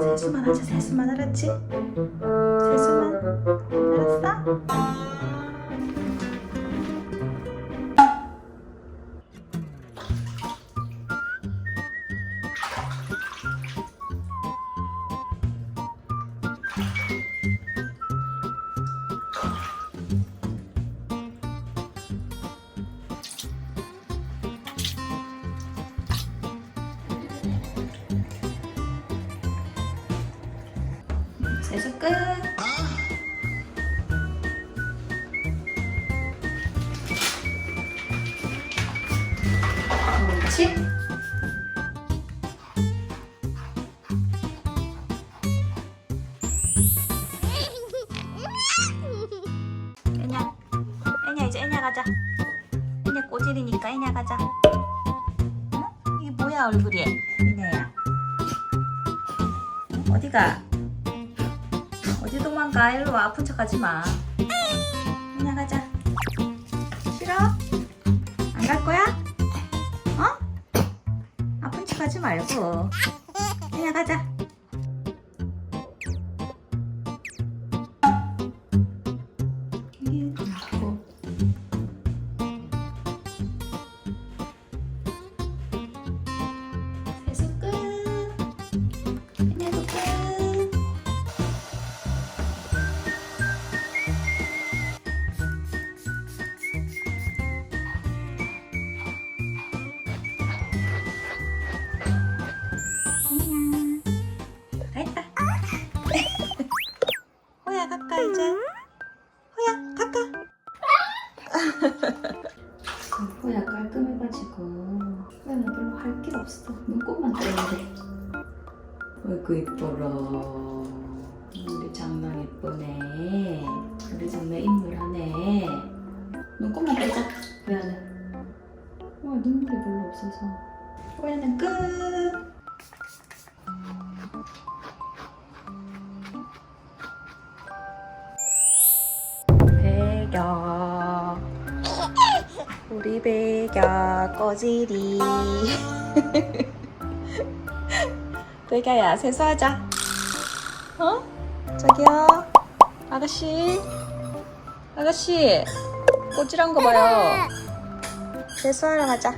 세수만 하자 세수만 알았지? 세수만 알았어? 세수 끝. 옳지? 애냐, 애냐 이제 애냐 가자. 애냐 꼬질이니까 애냐 가자. 응? 이게 뭐야 얼굴이? 애냐야. 어디가? 어디 도망가? 일로 와. 아픈 척 하지 마. 그냥 가자. 싫어? 안 갈 거야? 어? 아픈 척 하지 말고. 그냥 가자. 호야 깔끔해가지고 호야는 별로 할게 없어. 눈곱만 떼면 돼. 아이고 이뻐라. 우리 장난 예쁘네. 우리 장난 인물하네. 눈곱만 떼자. 호야는. 와 눈물이 별로 없어서. 호야는 끝. 배겨 우리 배겨 꼬지리. 배겨야 세수하자. 어? 저기요. 아가씨. 아가씨 꼬질한 거 봐요. 세수하러 가자.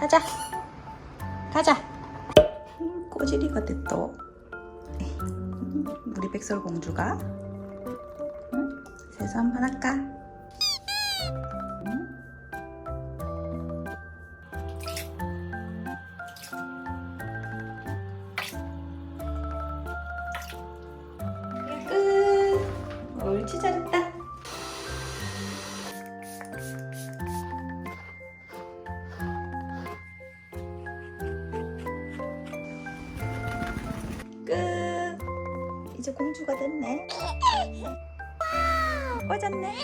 가자. 가자. 음, 꼬질이가 됐어. 우리 백설공주가. 응? 세수 한번 할까? 이제 공주가 됐네. 꽂았네.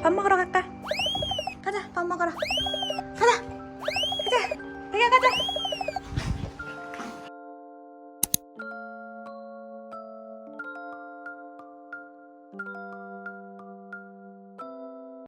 밥 먹으러 갈까? 가자, 밥 먹으러.